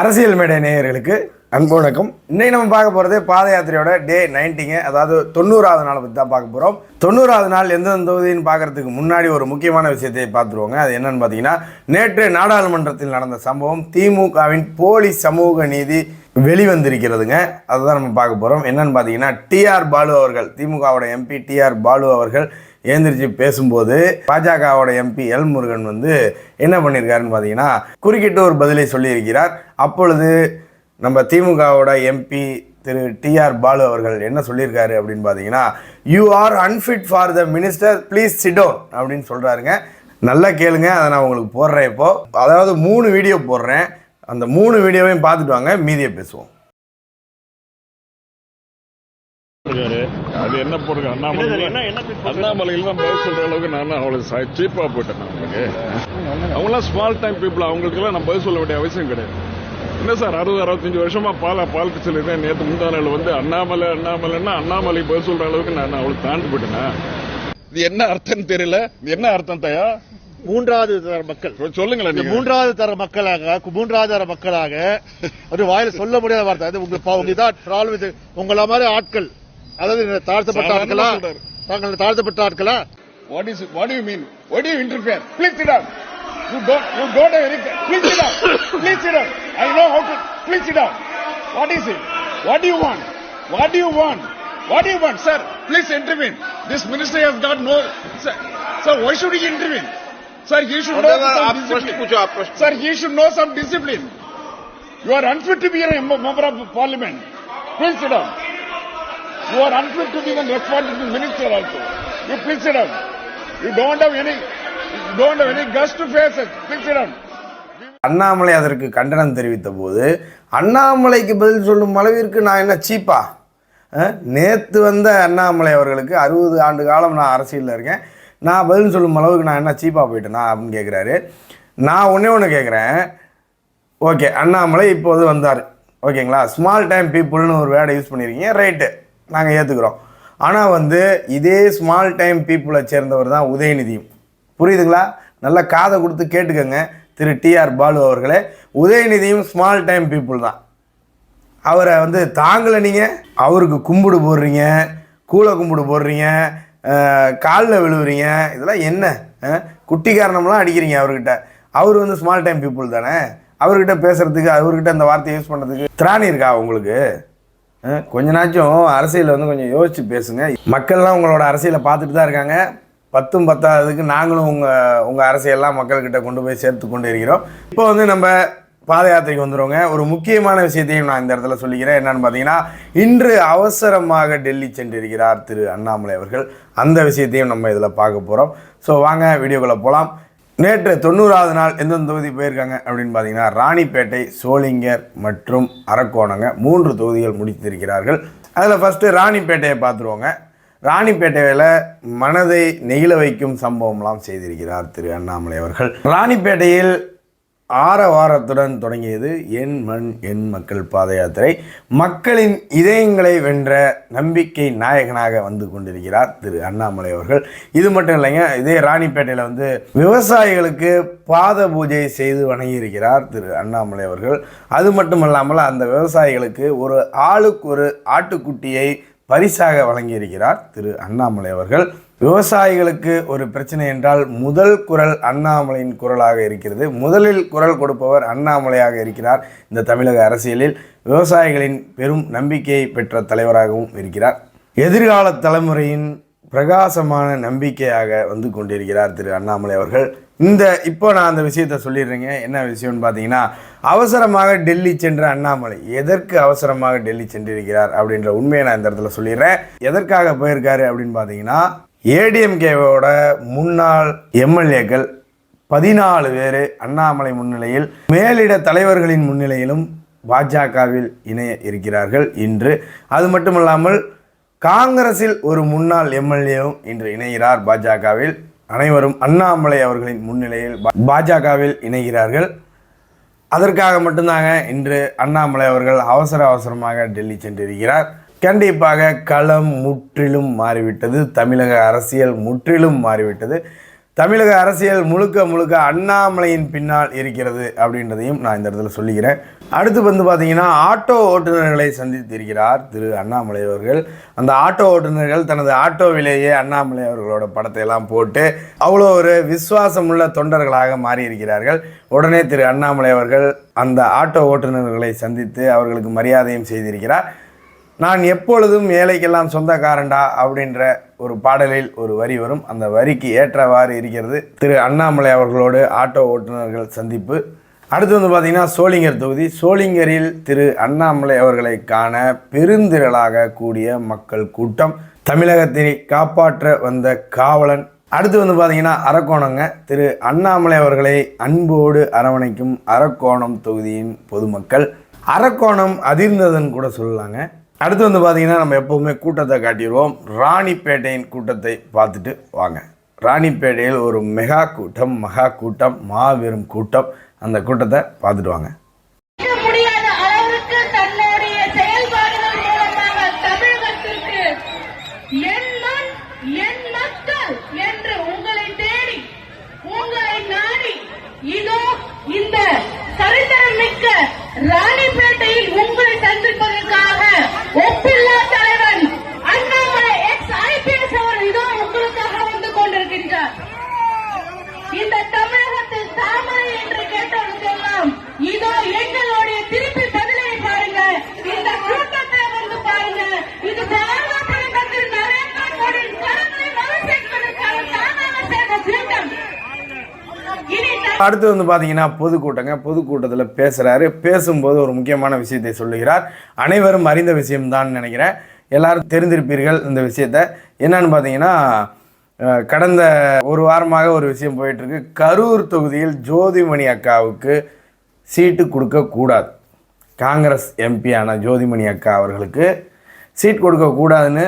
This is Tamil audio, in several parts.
அரசியல் மேடை நேயர்களுக்கு அன்பு வணக்கம். இன்னைக்கு நம்ம பார்க்க போகிறது பாத யாத்திரையோட டே நைன்டிங்க அதாவது தொண்ணூறாவது நாளை பற்றி தான் பார்க்க போகிறோம் தொண்ணூறாவது நாள் எந்தெந்த தொகுதின்னு பார்க்கறதுக்கு முன்னாடி ஒரு முக்கியமான விஷயத்தை பார்த்துருவோங்க. அது என்னன்னு பார்த்தீங்கன்னா நேற்று நாடாளுமன்றத்தில் நடந்த சம்பவம் திமுகவின் போலி சமூக நீதி வெளிவந்திருக்கிறதுங்க. அதுதான் நம்ம பார்க்க போகிறோம் என்னன்னு பார்த்தீங்கன்னா டிஆர் பாலு அவர்கள் திமுகவோட எம்பி டிஆர் பாலு அவர்கள் எழுந்திரிச்சு பேசும்போது பாஜகவோட எம்பி எல் முருகன் வந்து என்ன பண்ணியிருக்காருன்னு பார்த்தீங்கன்னா குறுக்கிட்டு ஒரு பதிலை சொல்லியிருக்கிறார். அப்பொழுது நம்ம திமுகவோட எம்பி திரு டிஆர் பாலு அவர்கள் என்ன சொல்லியிருக்காரு அப்படின்னு பார்த்தீங்கன்னா you are unfit for the minister please sit down அப்படின்னு சொல்கிறாருங்க நல்லா கேளுங்க அதை நான் உங்களுக்கு போடுறேன் இப்போது அதாவது மூணு வீடியோ போடுறேன். அந்த மூணு வீடியோவையும் பார்த்துட்டு வாங்க மீதியை பேசுவோம். இருக்காரு அது என்ன போடுங்க அண்ணாமலை. அண்ணாமலையில் தான் பதில் சொல்ற அளவுக்கு நான் அவளுக்கு சீப்பா போயிட்டேன் அவங்களுக்கு அவங்களாம் ஸ்மால் டைம் பீப்புள் அவங்களுக்குலாம் நான் பதில் சொல்ல வேண்டிய அவசியம் கிடையாது. என்ன சார் அறுபது அறுபத்தஞ்சு வருஷமா பால பாலிடிக்ஸ் இருக்கேன் நேற்று முந்தானாள் வந்து அண்ணாமலை அண்ணாமலைன்னா அண்ணாமலை பதில் சொல்ற அளவுக்கு நான் அவளுக்கு தாண்டி போயிட்டேனா? இது என்ன அர்த்தம் தெரியல. இது என்ன அர்த்தம் தயா? மூன்றாவது தர மக்கள். சொல்லுங்களேன் மூன்றாவது தர மக்களாக மூன்றாவது தர மக்களாக ஒரு வாயில சொல்ல முடியாத வார்த்தை. அது உங்களுக்கு உங்கள மாதிரி ஆட்கள். அதாவது தாழ்த்தப்பட்ட ஆட்களா. தாங்கள் தாழ்த்தப்பட்ட ஆட்களா What is what do you mean? What do you interfere? Please sit down. You don't you don't have any please sit down. Please sit down. I know how to please sit down. What is it? What do you want? What do you want? What do you want? Sir, please intervene. This minister has got no sir, sir why should he intervene? Sir, he should know some discipline. Sir, he should know some discipline. You are unfit to be You are unfit to be the minister also. You please it down. You don't have any, you don't have any guts to face it. Please it down. Annamalai அதற்கு கண்டனம் தெரிவித்த போது அண்ணாமலைக்கு பதில் சொல்லும் அளவிற்கு நான் என்ன சீப்பா நேற்று வந்த அண்ணாமலை அவர்களுக்கு அறுபது ஆண்டு காலம் நான் அரசியலில் இருக்கேன் நான் பதில் சொல்லும் அளவுக்கு நான் என்ன சீப்பாக போயிட்டேனா அப்படின்னு கேட்குறாரு நான் ஒன்றே ஒன்று கேட்குறேன் ஓகே அண்ணாமலை இப்போது வந்தார் ஓகேங்களா ஸ்மால் டைம் பீப்புள்னு ஒரு வேர்டை யூஸ் பண்ணியிருக்கீங்க ரைட்டு நாங்கள் ஏற்றுக்கிறோம் ஆனால் வந்து இதே ஸ்மால் டைம் பீப்புளை சேர்ந்தவர் தான் உதயநிதியும். புரியுதுங்களா? நல்லா காதை கொடுத்து கேட்டுக்கோங்க திரு டிஆர் பாலு அவர்களே. உதயநிதியும் ஸ்மால் டைம் பீப்புள் தான். அவரை வந்து தாங்கலை நீங்கள் அவருக்கு கும்பிடு போடுறீங்க கூலை கும்பிடு போடுறீங்க காலில் விழுவுறீங்க இதெல்லாம் என்ன? குட்டி காரணம்லாம் அடிக்கிறீங்க அவர்கிட்ட. அவர் வந்து ஸ்மால் டைம் பீப்புள் தானே? அவர்கிட்ட பேசுகிறதுக்கு அவர்கிட்ட அந்த வார்த்தையை யூஸ் பண்ணுறதுக்கு திராணி இருக்கா உங்களுக்கு? கொஞ்ச நாச்சும் அரசியலில் வந்து கொஞ்சம் யோசித்து பேசுங்க. மக்கள்லாம் உங்களோட அரசியலை பார்த்துட்டு தான் இருக்காங்க. பத்தும் பத்தாவதுக்கு நாங்களும் உங்கள் உங்கள் அரசியல்லாம் மக்கள்கிட்ட கொண்டு போய் சேர்த்து கொண்டு இருக்கிறோம். இப்போ வந்து நம்ம பாத யாத்திரைக்கு வந்துடுவோங்க ஒரு முக்கியமான விஷயத்தையும் நான் இந்த இடத்துல சொல்லிக்கிறேன். என்னன்னு பார்த்தீங்கன்னா இன்று அவசரமாக டெல்லி சென்றிருக்கிறார் திரு அண்ணாமலை அவர்கள். அந்த விஷயத்தையும் நம்ம இதில் பார்க்க போகிறோம் ஸோ வாங்க வீடியோக்குள்ளே போகலாம் நேற்று தொண்ணூறாவது நாள் எந்தெந்த தொகுதி போயிருக்காங்க அப்படின்னு பார்த்தீங்கன்னா ராணிப்பேட்டை சோளிங்கர் மற்றும் அரக்கோணங்க மூன்று தொகுதிகள் முடித்திருக்கிறார்கள். அதில் ஃபஸ்ட்டு ராணிப்பேட்டையை பார்த்துருவோங்க. ராணிப்பேட்டையில் மனதை நெகிழ வைக்கும் சம்பவம்லாம் செய்திருக்கிறார் திரு அண்ணாமலை அவர்கள். ராணிப்பேட்டையில் ஆரவாரத்துடன் தொடங்கியது என் மண் என் மக்கள் பாத யாத்திரை. மக்களின் இதயங்களை வென்ற நம்பிக்கை நாயகனாக வந்து கொண்டிருக்கிறார் திரு அண்ணாமலை அவர்கள். இது மட்டும் இல்லைங்க இதே ராணிப்பேட்டையில் வந்து விவசாயிகளுக்கு பாத பூஜை செய்து வணங்கியிருக்கிறார் திரு அண்ணாமலை அவர்கள். அது மட்டும் இல்லாமல் அந்த விவசாயிகளுக்கு ஒரு ஆளுக்கு ஒரு ஆட்டுக்குட்டியை பரிசாக வழங்கியிருக்கிறார் திரு அண்ணாமலை அவர்கள். விவசாயிகளுக்கு ஒரு பிரச்சனை என்றால் முதல் குரல் அண்ணாமலையின் குரலாக இருக்கிறது. முதலில் குரல் கொடுப்பவர் அண்ணாமலையாக இருக்கிறார் இந்த தமிழக அரசியலில். விவசாயிகளின் பெரும் நம்பிக்கையை பெற்ற தலைவராகவும் இருக்கிறார். எதிர்கால தலைமுறையின் பிரகாசமான நம்பிக்கையாக வந்து கொண்டிருக்கிறார் திரு அண்ணாமலை அவர்கள். இந்த இப்போ நான் அந்த விஷயத்த சொல்லிடுறேங்க. என்ன விஷயம்னு பார்த்தீங்கன்னா அவசரமாக டெல்லி சென்ற அண்ணாமலை எதற்கு அவசரமாக டெல்லி சென்றிருக்கிறார் அப்படின்ற உண்மையை நான் இந்த இடத்துல சொல்லிடுறேன். எதற்காக போயிருக்காரு அப்படின்னு பார்த்தீங்கன்னா ஏடிஎம்கேவோட முன்னாள் எம்எல்ஏக்கள் பதினாலு பேர் அண்ணாமலை முன்னிலையில் மேலிட தலைவர்களின் முன்னிலையிலும் பாஜகவில் இணைய இருக்கிறார்கள் இன்று. அது மட்டுமல்லாமல் காங்கிரஸில் ஒரு முன்னாள் எம்எல்ஏவும் இன்று இணைகிறார் பாஜகவில். அனைவரும் அண்ணாமலை அவர்களின் முன்னிலையில் பாஜகவில் இணைகிறார்கள். அதற்காக மட்டும்தாங்க இன்று அண்ணாமலை அவர்கள் அவசர அவசரமாக டெல்லி சென்றிருக்கிறார். கண்டிப்பாக களம் முற்றிலும் மாறிவிட்டது. தமிழக அரசியல் முற்றிலும் மாறிவிட்டது. தமிழக அரசியல் முழுக்க முழுக்க அண்ணாமலையின் பின்னால் இருக்கிறது அப்படின்றதையும் நான் இந்த இடத்துல சொல்லிக்கிறேன். அடுத்து வந்து பார்த்தீங்கன்னா ஆட்டோ ஓட்டுநர்களை சந்தித்திருக்கிறார் திரு அண்ணாமலை அவர்கள். அந்த ஆட்டோ ஓட்டுநர்கள் தனது ஆட்டோவிலேயே அண்ணாமலை அவர்களோட படத்தை எல்லாம் போட்டு அவ்வளோ ஒரு விசுவாசமுள்ள தொண்டர்களாக மாறியிருக்கிறார்கள். உடனே திரு அண்ணாமலை அவர்கள் அந்த ஆட்டோ ஓட்டுநர்களை சந்தித்து அவர்களுக்கு மரியாதையும் செய்திருக்கிறார். நான் எப்பொழுதும் ஏழைக்கெல்லாம் சொந்தக்காரண்டா அப்படின்ற ஒரு பாடலில் ஒரு வரி வரும். அந்த வரிக்கு ஏற்றவாறு இருக்கிறது திரு அண்ணாமலை அவர்களோடு ஆட்டோ ஓட்டுநர்கள் சந்திப்பு. அடுத்து வந்து பார்த்திங்கன்னா சோளிங்கர் தொகுதி. சோளிங்கரில் திரு அண்ணாமலை அவர்களை காண பெருந்திரளாக கூடிய மக்கள் கூட்டம். தமிழகத்தை காப்பாற்ற வந்த காவலன். அடுத்து வந்து பார்த்தீங்கன்னா அரக்கோணங்க. திரு அண்ணாமலை அவர்களை அன்போடு அரவணைக்கும் அரக்கோணம் தொகுதியின் பொதுமக்கள். அரக்கோணம் அதிர்ந்ததுன்னு கூட சொல்லலாங்க. அடுத்து வந்து பார்த்தீங்கன்னா நம்ம எப்போவுமே கூட்டத்தை காட்டிடுவோம். ராணிப்பேட்டையின் கூட்டத்தை பார்த்துட்டு வாங்க. ராணிப்பேட்டையில் ஒரு மெகா கூட்டம் மகா கூட்டம் மாபெரும் கூட்டம். அந்த கூட்டத்தை பார்த்துட்டு வாங்க. இருக்க முடியாத அளவுக்கு தன்னுடைய செயல்பாடுகள் மூலமாக தமிழகத்திற்கு என் மண் என் மக்கள் என்று உங்களை தேடி உங்களை நாடி இதோ இந்த சரித்திரம் மிக்க ராணிப்பேட்டையில் உங்களை சந்திப்பதற்காக ஒப்பில்லா தலைவன் அண்ணாமலை எக்ஸ் ஐபிஎஸ் அவர் இதோ உங்களுக்காக வந்து கொண்டிருக்கின்றார் இந்த தமிழகத்தில் தாமரை என்று கேட்டவர்களுக்கெல்லாம் இதோ எங்களுடைய திருப்பி பதிலை பாருங்க இந்த கூட்டத்தை வந்து பாருங்க இது பாரத பிரதமர் நரேந்திர மோடி கருத்தை வலு சேர்ப்பதற்கான தானாக சேர்ந்த கூட்டம் இனி தமிழ் அடுத்து வந்து பார்த்தீங்கன்னா பொதுக்கூட்டங்க. பொதுக்கூட்டத்தில் பேசுகிறாரு பேசும்போது ஒரு முக்கியமான விஷயத்தை சொல்லுகிறார். அனைவரும் அறிந்த விஷயம்தான் நினைக்கிறேன். எல்லாரும் தெரிந்திருப்பீர்கள் இந்த விஷயத்தை. என்னன்னு பார்த்தீங்கன்னா கடந்த ஒரு வாரமாக ஒரு விஷயம் போயிட்டுருக்கு. கரூர் தொகுதியில் ஜோதிமணி அக்காவுக்கு சீட்டு கொடுக்கக்கூடாது காங்கிரஸ் எம்பியான ஜோதிமணி அக்கா அவர்களுக்கு சீட் கொடுக்கக்கூடாதுன்னு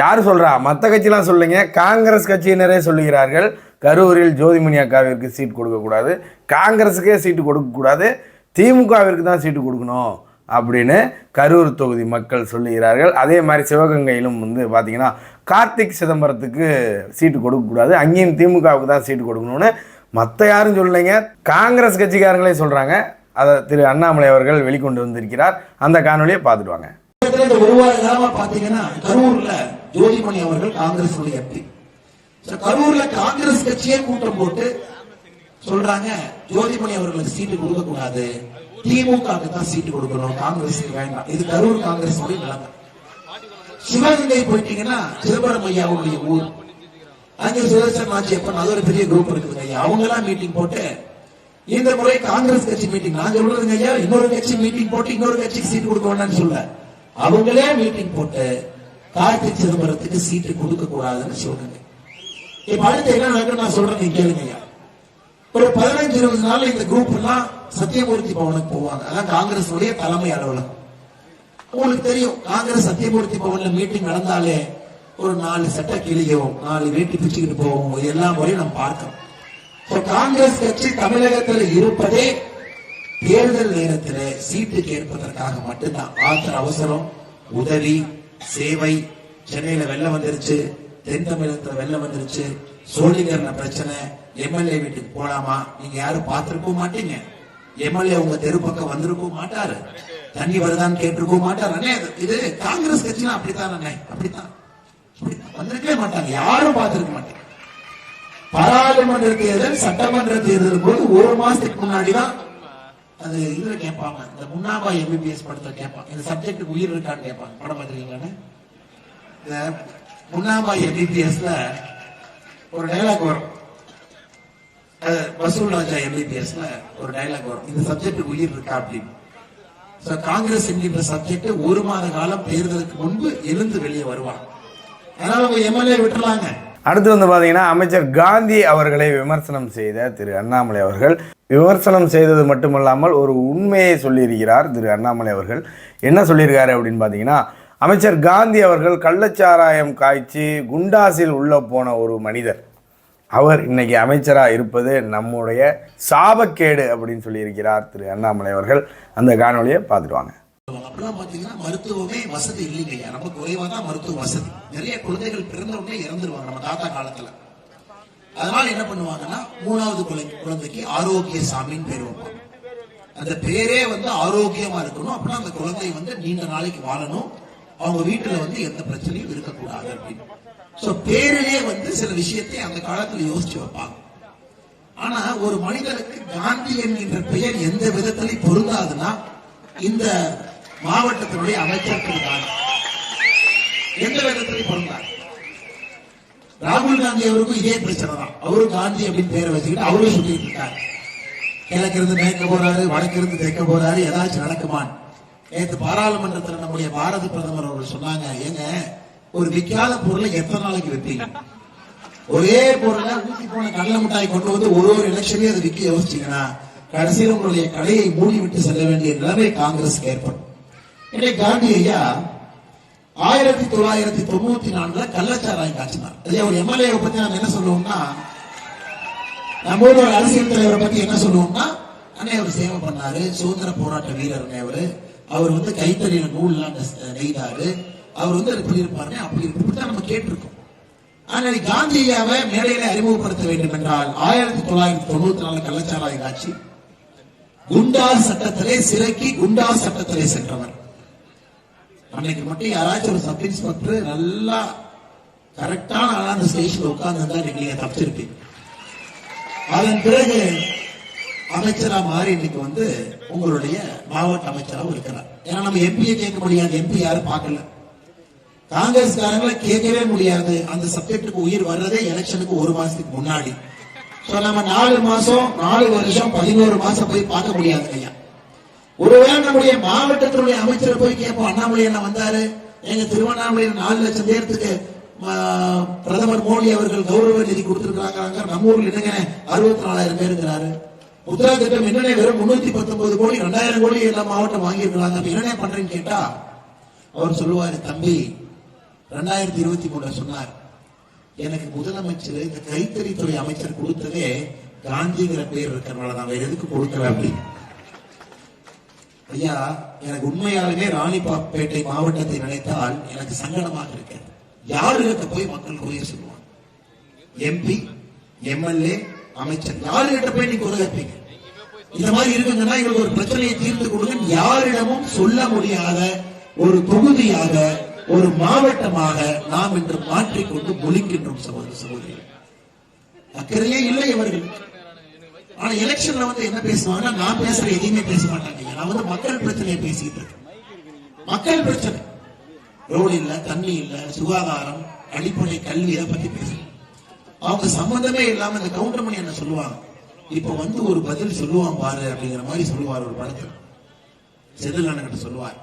யார் சொல்கிறா மற்ற கட்சிலாம் சொல்லுங்க. காங்கிரஸ் கட்சியினரே சொல்லுகிறார்கள். கரூரில் ஜோதிமணி அக்காவிற்கு சீட் கொடுக்கக்கூடாது காங்கிரஸுக்கே சீட்டு கொடுக்கக்கூடாது திமுகவிற்கு தான் சீட்டு கொடுக்கணும் அப்படின்னு கரூர் தொகுதி மக்கள் சொல்லுகிறார்கள். அதே மாதிரி சிவகங்கையிலும் வந்து பார்த்திங்கன்னா கார்த்திக் சிதம்பரத்துக்கு சீட்டு கொடுக்கக்கூடாது அங்கேயும் திமுகவுக்கு தான் சீட்டு கொடுக்கணும்னு மற்ற யாரும் சொல்லலைங்க. காங்கிரஸ் கட்சிக்காரங்களே சொல்கிறாங்க அதை திரு அண்ணாமலை அவர்கள் வெளிக்கொண்டு வந்திருக்கிறார். அந்த காணொலியை பார்த்துட்டு வாங்க. இந்த ஒரு வார காலமாக பார்த்தீங்கன்னா கரூரில் ஜோதிமணி அவர்கள் காங்கிரஸ் எம்பி. கரூர்ல காங்கிரஸ் கட்சியே கூட்டம் போட்டு சொல்றாங்க ஜோதிமணி அவர்களுக்கு சீட்டு கொடுக்க கூடாது திமுகவுக்கு தான் சீட்டு கொடுக்கணும். காங்கிரஸ் வேண்டாம். இது கரூர் காங்கிரஸ் நிலைமை. சிவகங்கை போயிட்டீங்கன்னா சிதம்பரம் ஐயாவுடைய ஊர். அங்க சுதர்சன் நாச்சியப்பன் அது ஒரு பெரிய குரூப் இருக்குதுங்க ஐயா. அவங்க எல்லாம் மீட்டிங் போட்டு இந்த முறை காங்கிரஸ் கட்சி மீட்டிங் நான் சொல்றதுங்க ஐயா இன்னொரு கட்சி மீட்டிங் போட்டு இன்னொரு கட்சிக்கு சீட்டு கொடுக்க வேண்டாம்னு சொல்ல. அவங்களே மீட்டிங் போட்டு கார்த்திக் சிதம்பரத்துக்கு சீட்டு கொடுக்க கூடாதுன்னு சொல்றாங்க இப்ப அடுத்து என்ன நடக்கும் நான் சொல்றேன் நீங்க கேளுங்க ஒரு பதினஞ்சு இருபது நாள் இந்த குரூப் எல்லாம் சத்தியமூர்த்தி பவனுக்கு போவாங்க. அதான் காங்கிரஸ் உடைய தலைமை அலுவலகம். உங்களுக்கு தெரியும் காங்கிரஸ் சத்தியமூர்த்தி பவன்ல மீட்டிங் நடந்தாலே ஒரு நாலு சட்டை கிளியும் நாலு வேட்டி பிச்சுக்கிட்டு போவோம் இது எல்லா முறையும் நம்ம பார்க்கணும். காங்கிரஸ் கட்சி தமிழகத்தில் இருப்பதே தேர்தல் நேரத்தில் சீட்டு கேட்பதற்காக மட்டும்தான். ஆத்திர அவசரம் உதவி சேவை சென்னையில வெள்ளம் வந்துருச்சு. தென் தமிழகத்துல வெள்ளம் வந்துருச்சு. சோழிகர்ல பிரச்சனை. எம்எல்ஏ வீட்டுக்கு போலாமா? நீங்க யாரும் பார்த்திருக்கவும் மாட்டீங்க. எம்எல்ஏ உங்க தெரு பக்கம் வந்திருக்கவும் மாட்டாரு. தண்ணி வருதான்னு கேட்டிருக்கவும் மாட்டாரு. அண்ணே இது- காங்கிரஸ் கட்சினா அப்படித்தான் அண்ணே. அப்படித்தான். வந்திருக்கவே மாட்டாங்க. யாரும் பார்த்திருக்க மாட்டாங்க. பாராளுமன்ற தேர்தல் சட்டமன்ற தேர்தல் போது ஒரு மாசத்துக்கு முன்னாடி தான் அது இதுல கேட்பாங்க. இந்த முன்னாபா எம்பிபிஎஸ் படத்தை கேட்பாங்க. இந்த சப்ஜெக்ட் உயிர் இருக்கான்னு கேட்பாங்க. படம் பார்த்துருக்கீங்களான்னு முன்னாமா எம்பிபிஎஸ்ல ஒரு டைலாக் வரும். வசூல் ராஜா எம்பிபிஎஸ்ல ஒரு டைலாக் வரும். இந்த சப்ஜெக்ட் உயிர் இருக்கா அப்படின்னு. காங்கிரஸ் என்கின்ற சப்ஜெக்ட் ஒரு மாத காலம் தேர்தலுக்கு முன்பு எழுந்து வெளியே வருவாங்க அதனால அவங்க எம்எல்ஏ விட்டுலாங்க அடுத்து வந்து பார்த்தீங்கன்னா அமைச்சர் காந்தி அவர்களை விமர்சனம் செய்த திரு அண்ணாமலை அவர்கள். விமர்சனம் செய்தது மட்டுமல்லாமல் ஒரு உண்மையை சொல்லியிருக்கிறார் திரு அண்ணாமலை அவர்கள். என்ன சொல்லியிருக்காரு அப்படின்னு பார்த்தீங்கன்னா அமைச்சர் காந்தி அவர்கள் கள்ளச்சாராயம் காய்ச்சி குண்டாசில் உள்ள போன ஒரு மனிதர். அவர் இன்னைக்கு அமைச்சராக இருப்பது நம்முடைய சாபக்கேடு அப்படின்னு சொல்லியிருக்கிறார் திரு அண்ணாமலை அவர்கள். அந்த காணொலியை பார்த்துருவாங்க அப்பெல்லாம் பாத்தீங்கன்னா மருத்துவமே வசதி இல்லைங்கய்யா ரொம்ப குறைவா தான் மருத்துவ வசதி. நிறைய குழந்தைகள் பிறந்த உடனே இறந்துருவாங்க நம்ம தாத்தா காலத்துல. அதனால என்ன பண்ணுவாங்கன்னா மூணாவது குழந்தை குழந்தைக்கு ஆரோக்கிய சாமின்னு பேர் வைப்பாங்க. அந்த பேரே வந்து ஆரோக்கியமா இருக்கணும். அப்படின்னா அந்த குழந்தை வந்து நீண்ட நாளைக்கு வாழணும். அவங்க வீட்டுல வந்து எந்த பிரச்சனையும் இருக்கக்கூடாது அப்படின்னு. சோ பேரிலே வந்து சில விஷயத்தை அந்த காலத்துல யோசிச்சு வைப்பாங்க. ஆனா ஒரு மனிதனுக்கு காந்தி என்கின்ற பெயர் எந்த விதத்திலையும் பொருந்தாதுன்னா இந்த மாவட்டத்தினுடைய அமைச்சர் திரு காந்தி எந்த விதத்திலையும் பொருந்தாது. ராகுல் காந்தி அவருக்கும் இதே பிரச்சனை தான். அவரும் காந்தி அப்படின்னு பேரை வச்சுக்கிட்டு அவரும் சொல்லிட்டு இருக்காரு. கிழக்கிருந்து மேய்க்க போறாரு வடக்கிருந்து தேய்க்க போறாரு ஏதாச்சும் நடக்குமான் நேற்று பாராளுமன்றத்தில் நம்முடைய பாரத பிரதமர் அவர்கள் சொன்னாங்க ஏங்க ஒரு விற்காத பொருளை எத்தனை நாளைக்கு விற்பீங்க ஒரே பொருளை ஊத்தி போன கடலை மிட்டாய் கொண்டு வந்து ஒரு ஒரு எலெக்ஷனையும் அதை விற்க யோசிச்சீங்கன்னா கடைசியில் உங்களுடைய கடையை மூடி விட்டு செல்ல வேண்டிய நிலைமை காங்கிரஸ்க்கு ஏற்படும். இன்னைக்கு காந்தி ஐயா ஆயிரத்தி தொள்ளாயிரத்தி தொண்ணூத்தி நாலுல கள்ளச்சாராயம் காய்ச்சினார். அதே ஒரு எம்எல்ஏ பத்தி நாங்க என்ன சொல்லுவோம்னா நம்ம ஒரு அரசியல் தலைவரை பத்தி என்ன சொல்லுவோம்னா அண்ணே அவர் சேவை பண்ணாரு. சுதந்திர போராட்ட வீரர் அவரு. அவர் வந்து கைத்தறியில நூல்லாம் நெஸ்- நெய்தாரு. அவர் வந்து இப்படி இருப்பாருன்னு அப்படி இருக்கு. இப்படித்தான் நம்ம கேட்டிருக்கோம். ஆனால் காந்தி ஐயாவை மேடையில அறிமுகப்படுத்த வேண்டும் என்றால் ஆயிரத்தி தொள்ளாயிரத்தி தொண்ணூத்தி நாலு கள்ளச்சாராய காட்சி. குண்டாஸ் சட்டத்திலே சிறைக்கு குண்டாஸ் சட்டத்திலே சென்றவர். அன்னைக்கு மட்டும் யாராச்சும் ஒரு சப் இன்ஸ்பெக்டர் நல்லா கரெக்டான அந்த ஸ்டேஷன்ல உட்கார்ந்து நீங்க தப்பிச்சிருப்பீங்க. அதன் பிறகு அமைச்சரா மாறி இன்னைக்கு வந்து உங்களுடைய மாவட்ட அமைச்சராகவும் இருக்கிறார். ஏன்னா நம்ம எம்பியை கேட்க முடியாது. எம்பி யாரும் பார்க்கல. காங்கிரஸ்காரங்களை கேட்கவே முடியாது. அந்த சப்ஜெக்டுக்கு உயிர் வர்றதே எலெக்ஷனுக்கு ஒரு மாசத்துக்கு முன்னாடி. சோ நம்ம நாலு மாசம் நாலு வருஷம் பதினோரு மாசம் போய் பார்க்க முடியாது ஐயா. ஒருவேளை நம்முடைய மாவட்டத்தினுடைய அமைச்சரை போய் கேட்போம். அண்ணாமலை என்ன வந்தாரு. எங்க திருவண்ணாமலையில் நாலு லட்சம் பேர்த்துக்கு பிரதமர் மோடி அவர்கள் கௌரவ நிதி கொடுத்திருக்கிறாங்க. நம்ம ஊர்ல என்னங்க? அறுபத்தி நாலாயிரம் பேருங்கிறாரு முத்ரா திட்டம் என்னென்ன? வெறும் முன்னூத்தி பத்தொன்பது கோடி ரெண்டாயிரம் கோடி எல்லா மாவட்டம் வாங்கியிருக்கிறாங்க. அப்ப என்னென்ன பண்றேன்னு கேட்டா அவர் சொல்லுவாரு தம்பி ரெண்டாயிரத்தி இருபத்தி மூணுல சொன்னார் எனக்கு முதலமைச்சர் இந்த கைத்தறித்துறை அமைச்சர் கொடுத்ததே காந்திங்கிற பேர் இருக்கிறனால நான் வேற எதுக்கு கொடுக்கல அப்படின்னு ஐயா எனக்கு உண்மையாலுமே ராணிப்பாப்பேட்டை மாவட்டத்தை நினைத்தால் எனக்கு சங்கடமாக இருக்கிறது யாருகிட்ட போய் மக்கள் குறைய சொல்லுவாங்க. எம்பி எம்எல்ஏ அமைச்சர் யாருகிட்ட போய் நீங்க உதவிப்பீங்க இந்த மாதிரி இருக்குங்கன்னா எங்களுக்கு ஒரு பிரச்சனையை தீர்த்து கொடுங்க. யாரிடமும் சொல்ல முடியாத ஒரு தொகுதியாக ஒரு மாவட்டமாக நாம் இன்று மாற்றிக்கொண்டு மொழிக்கின்றோம் சகோதர சகோதரி அக்கறையே இல்லை இவர்கள் ஆனா எலெக்ஷன்ல வந்து என்ன பேசுவாங்கன்னா நான் பேசுற எதையுமே பேச மாட்டாங்க. நான் வந்து மக்கள் பிரச்சனையை பேசிட்டு இருக்கேன் மக்கள் பிரச்சனை. ரோடு இல்ல தண்ணி இல்ல சுகாதாரம் அடிப்படை கல்வி இதை பத்தி பேசுறேன் அவங்க சம்பந்தமே இல்லாம இந்த கவுண்டர் மணி என்ன சொல்லுவாங்க? இப்ப வந்து ஒரு பதில் சொல்லுவான் பாரு அப்படிங்கிற மாதிரி சொல்லுவார் ஒரு படத்தில். செந்தில் சொல்லுவார்.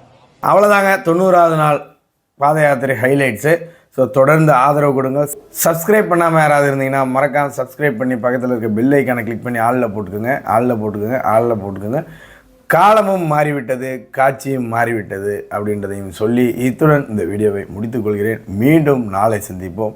அவ்வளோதாங்க தொண்ணூறாவது நாள் பாத யாத்திரை ஹைலைட்ஸு ஸோ தொடர்ந்து ஆதரவு கொடுங்க. சப்ஸ்கிரைப் பண்ணாமல் யாராவது இருந்தீங்கன்னா மறக்காமல் சப்ஸ்கிரைப் பண்ணி பக்கத்தில் இருக்க பெல் ஐக்கானை கிளிக் பண்ணி ஆளில் போட்டுக்கோங்க. ஆளில் போட்டுக்கோங்க. ஆளில் போட்டுக்கோங்க. காலமும் மாறிவிட்டது காட்சியும் மாறிவிட்டது அப்படின்றதையும் சொல்லி இத்துடன் இந்த வீடியோவை முடித்துக்கொள்கிறேன் மீண்டும் நாளை சந்திப்போம்.